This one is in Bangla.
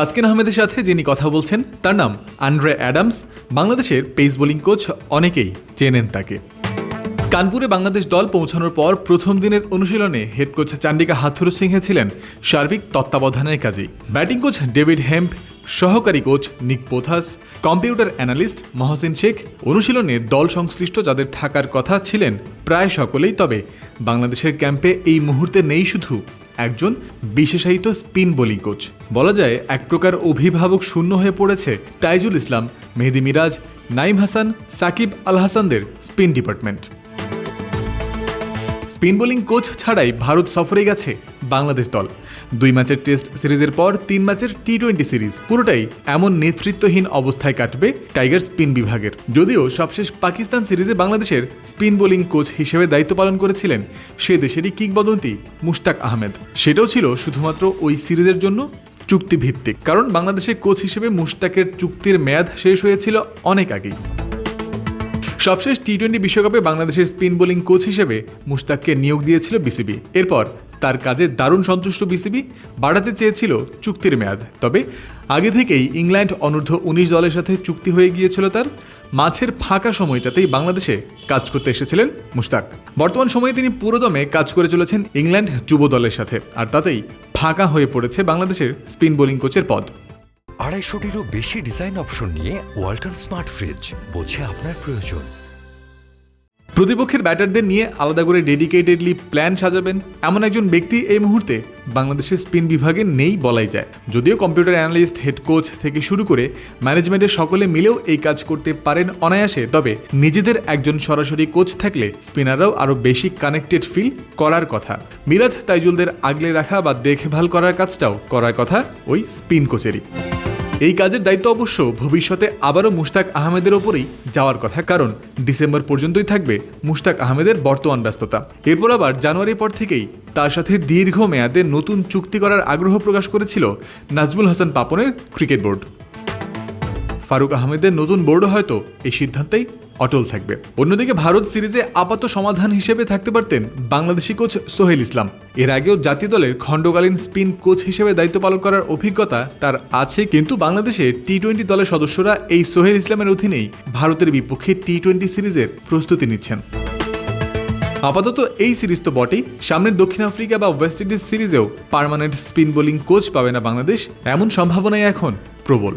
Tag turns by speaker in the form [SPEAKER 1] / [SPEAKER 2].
[SPEAKER 1] তাসকিন আহমেদের সাথে যিনি কথা বলছেন, তার নাম আন্ড্রে অ্যাডামস। বাংলাদেশের পেস বোলিং কোচ অনেকেই চেনেন তাকে। কানপুরে বাংলাদেশ দল পৌঁছানোর পর প্রথম দিনের অনুশীলনে হেড কোচ চান্ডিকা হাথুরু সিংহে ছিলেন সার্বিক তত্ত্বাবধানের কাজে ব্যাটিং কোচ ডেভিড হেম্প, সহকারী coach Nick Pothas, computer analyst Mohsin Sheikh. অনুশীলনে দল সংশ্লিষ্ট যাদের থাকার কথা ছিলেন প্রায় সকলেই, তবে বাংলাদেশের ক্যাম্পে এই মুহূর্তে নেই শুধু একজন বিশেষায়িত স্পিন বোলিং কোচ। বলা যায়, এক প্রকার অভিভাবক শূন্য হয়ে পড়েছে Taijul Islam, Mehedi Miraj Naim Hasan, Shakib Al হাসানদের spin department. Spin bowling coach ছাড়াই ভারত সফরে গেছে বাংলাদেশ দল। দুই ম্যাচের টেস্ট সিরিজের পর তিন ম্যাচের টি টোয়েন্টি সিরিজ, পুরোটাই এমন নেতৃত্বহীন অবস্থায় কাটবে টাইগার স্পিন বিভাগের। যদিও সবশেষ পাকিস্তান সিরিজে বাংলাদেশের স্পিন বোলিং কোচ হিসেবে দায়িত্ব পালন করেছিলেন সে দেশেরই কিংবদন্তি মুশতাক আহমেদ। সেটাও ছিল শুধুমাত্র ওই সিরিজের জন্য চুক্তিভিত্তিক, কারণ বাংলাদেশের কোচ হিসেবে মুশতাকের চুক্তির মেয়াদ শেষ হয়েছিল অনেক আগেই। সবশেষ টি টোয়েন্টি বিশ্বকাপে বাংলাদেশের স্পিন বোলিং কোচ হিসেবে মুশতাককে নিয়োগ দিয়েছিল বিসিবি এরপর তার কাজে দারুণ সন্তুষ্ট বিসিবি বাড়াতে চেয়েছিল চুক্তির মেয়াদ। তবে আগে থেকেই ইংল্যান্ড অনূর্ধ্ব উনিশ দলের সাথে চুক্তি হয়ে গিয়েছিল তার। মাঝের ফাঁকা সময়টাতেই বাংলাদেশে কাজ করতে এসেছিলেন মুশতাক। বর্তমান সময়ে তিনি পুরোদমে কাজ করে চলেছেন ইংল্যান্ড যুব দলের সাথে, আর তাতেই ফাঁকা হয়ে পড়েছে বাংলাদেশের স্পিন বোলিং কোচের পদ।
[SPEAKER 2] আড়াইশোটিরও বেশি ডিজাইন অপশন নিয়ে ওয়াল্টন স্মার্ট ফ্রিজ বোঝে আপনার প্রয়োজন।
[SPEAKER 1] প্রতিপক্ষের ব্যাটারদের নিয়ে আলাদা করে ডেডিকেটেডলি প্ল্যান সাজাবেন এমন একজন ব্যক্তি এই মুহূর্তে বাংলাদেশের স্পিন বিভাগে নেই বলাই যায়। যদিও কম্পিউটার অ্যানালিস্ট, হেড কোচ থেকে শুরু করে ম্যানেজমেন্টের সকলে মিলেও এই কাজ করতে পারেন অনায়াসে, তবে নিজেদের একজন সরাসরি কোচ থাকলে স্পিনাররাও আরও বেশি কানেক্টেড ফিল করার কথা। মিরাজ তাইজুলদের আগলে রাখা বা দেখভাল করার কাজটাও করার কথা ওই স্পিন কোচেরই। এই কাজের দায়িত্ব অবশ্য ভবিষ্যতে আবারও মুশতাক আহমেদের ওপরেই যাওয়ার কথা, কারণ ডিসেম্বর পর্যন্তই থাকবে মুশতাক আহমেদের বর্তমান ব্যস্ততা। এরপর আবার জানুয়ারির পর থেকেই তার সাথে দীর্ঘ মেয়াদে নতুন চুক্তি করার আগ্রহ প্রকাশ করেছিল নাজমুল হাসান পাপনের ক্রিকেট বোর্ড। ফারুক আহমেদের নতুন বোর্ডও হয়তো এই সিদ্ধান্তেই অটল থাকবে। অন্যদিকে ভারত সিরিজে আপাত সমাধান হিসেবে থাকতে পারতেন বাংলাদেশি কোচ সোহেল ইসলাম। এর আগেও জাতীয় দলের খণ্ডকালীন স্পিন কোচ হিসেবে দায়িত্ব পালন করার অভিজ্ঞতা তার আছে, কিন্তু বাংলাদেশে টি টোয়েন্টি দলের সদস্যরা এই সোহেল ইসলামের অধীনেই ভারতের বিপক্ষে টি টোয়েন্টি সিরিজের প্রস্তুতি নিচ্ছেন। আপাতত এই সিরিজ তো বটেই। সামনের দক্ষিণ আফ্রিকা বা ওয়েস্ট ইন্ডিজ সিরিজেও পার্মানেন্ট স্পিন বোলিং কোচ পাবে না বাংলাদেশ, এমন সম্ভাবনাই এখন প্রবল।